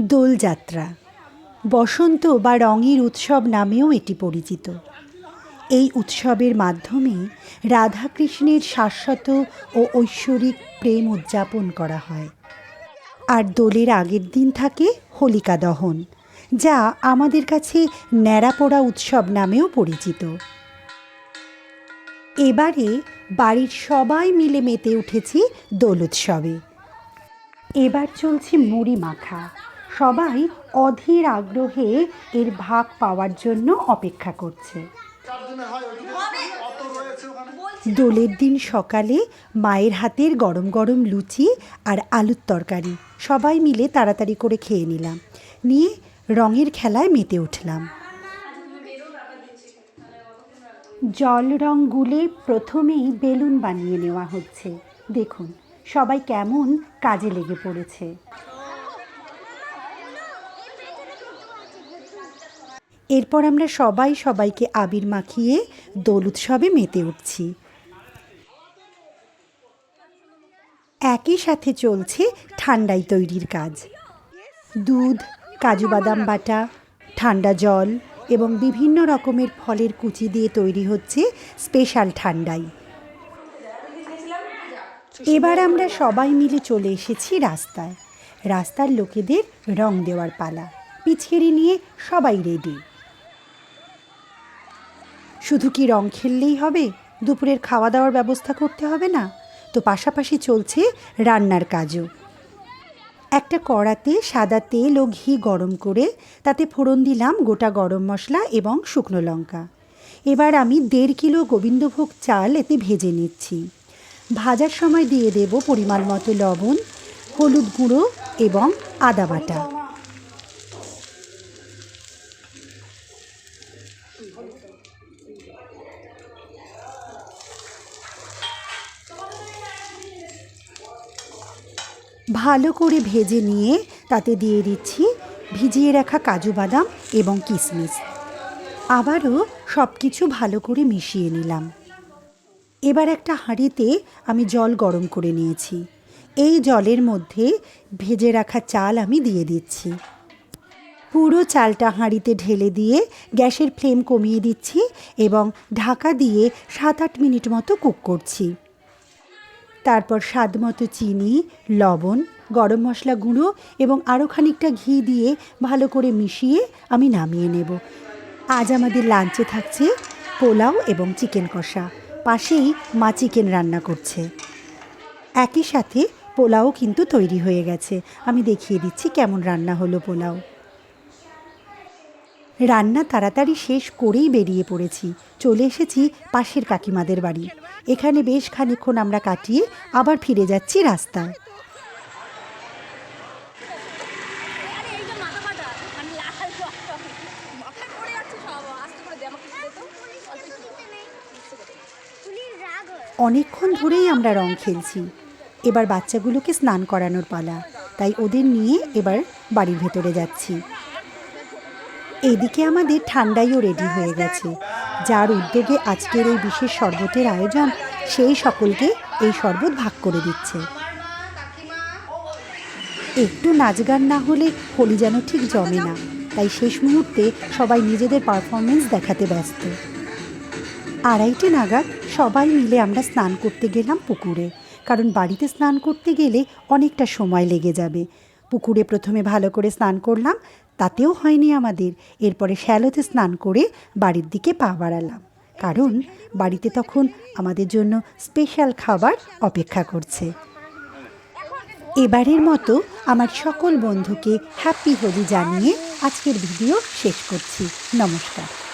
দোলযাত্রা। বসন্ত বা রঙের উৎসব নামেও এটি পরিচিত। এই উৎসবের মাধ্যমে রাধাকৃষ্ণের শাশ্বত ও ঐশ্বরিক প্রেম উদযাপন করা হয়। আর দোলের আগের দিন থাকে হোলিকা দহন, যা আমাদের কাছে ন্যাড়াপোড়া উৎসব নামেও পরিচিত। এবারে বাড়ির সবাই মিলে মেতে উঠেছি দোল উৎসবে। এবার চলছে মুড়ি মাখা। সবাই অধীর আগ্রহে এর ভাগ পাওয়ার জন্য অপেক্ষা করছে। দোলের দিন সকালে মায়ের হাতের গরম গরম লুচি আর আলুর তরকারি সবাই মিলে তাড়াতাড়ি করে খেয়ে নিলাম। নিয়ে রঙের খেলায় মেতে উঠলাম। জল রং গুলে প্রথমেই বেলুন বানিয়ে নেওয়া হচ্ছে। দেখুন, সবাই কেমন কাজে লেগে পড়েছে। এরপর আমরা সবাই সবাইকে আবির মাখিয়ে দোল উৎসবে মেতে উঠছি। একই সাথে চলছে ঠান্ডাই তৈরির কাজ। দুধ, কাজু বাদাম বাটা, ঠান্ডা জল এবং বিভিন্ন রকমের ফলের কুচি দিয়ে তৈরি হচ্ছে স্পেশাল ঠান্ডাই। এবার আমরা সবাই মিলে চলে এসেছি রাস্তায়। রাস্তার লোকেদের রং দেওয়ার পালা। পিচকেরি নিয়ে সবাই রেডি শুধু কি রং খেললেই হবে? দুপুরের খাওয়া দাওয়ার ব্যবস্থা করতে হবে না? তো পাশাপাশি চলছে রান্নার কাজও। একটা কড়াতে সাদা তেল ও ঘি গরম করে তাতে ফোড়ন দিলাম গোটা গরম মশলা এবং শুকনো লঙ্কা। এবার আমি দেড় কিলো গোবিন্দভোগ চাল এতে ভেজে নিচ্ছি। ভাজার সময় দিয়ে দেব পরিমাণ মতো লবণ, হলুদ গুঁড়ো এবং আদা বাটা। ভালো করে ভেজে নিয়ে তাতে দিয়ে দিচ্ছি ভিজিয়ে রাখা কাজু বাদাম এবং কিশমিশ আবারও সব কিছু ভালো করে মিশিয়ে নিলাম। এবার একটা হাঁড়িতে আমি জল গরম করে নিয়েছি। এই জলের মধ্যে ভেজে রাখা চাল আমি দিয়ে দিচ্ছি। পুরো চালটা হাঁড়িতে ঢেলে দিয়ে গ্যাসের ফ্লেম কমিয়ে দিচ্ছি এবং ঢাকা দিয়ে সাত আট মিনিট মতো কুক করছি। তারপর স্বাদ মতো চিনি, লবণ, গরম মশলা গুঁড়ো এবং আরও খানিকটা ঘি দিয়ে ভালো করে মিশিয়ে আমি নামিয়ে নেব। আজ আমাদের লাঞ্চে থাকছে পোলাও এবং চিকেন কষা। পাশেই মা চিকেন রান্না করছে। একই সাথে পোলাও কিন্তু তৈরি হয়ে গেছে। আমি দেখিয়ে দিচ্ছি কেমন রান্না হলো পোলাও। রান্না তাড়াতাড়ি শেষ করেই বেরিয়ে পড়েছি। চলে এসেছি পাশের কাকিমাদের বাড়ি। এখানে বেশ খানিক্ষণ আমরা কাটিয়ে আবার ফিরে যাচ্ছি রাস্তায়। অনেকক্ষণ ধরেই আমরা রং খেলছি। এবার বাচ্চাগুলোকে স্নান করানোর পালা। তাই ওদের নিয়ে এবার বাড়ির ভেতরে যাচ্ছি। এদিকে আমাদের ঠান্ডাইও রেডি হয়ে গেছে। যার উদ্যোগে আজকের এই বিশেষ শরবতের আয়োজন, সেই সকলকে এই শরবত ভাগ করে দিচ্ছে। একটু নাচ গান না হলে হোলি যেন ঠিক জমে না, তাই শেষ মুহূর্তে সবাই নিজেদের পারফরমেন্স দেখাতে ব্যস্ত। আড়াইটে নাগাদ সবাই মিলে আমরা স্নান করতে গেলাম পুকুরে, কারণ বাড়িতে স্নান করতে গেলে অনেকটা সময় লেগে যাবে। পুকুরে প্রথমে ভালো করে স্নান করলাম, তাতেও হয়নি আমাদের। এরপরে শ্যালোতে স্নান করে বাড়ির দিকে পা বাড়ালাম। কারণ বাড়িতে তখন আমাদের জন্য স্পেশাল খাবার অপেক্ষা করছে। এবারের মতো আমার সকল বন্ধুকে হ্যাপি হোলি জানিয়ে আজকের ভিডিও শেষ করছি। নমস্কার।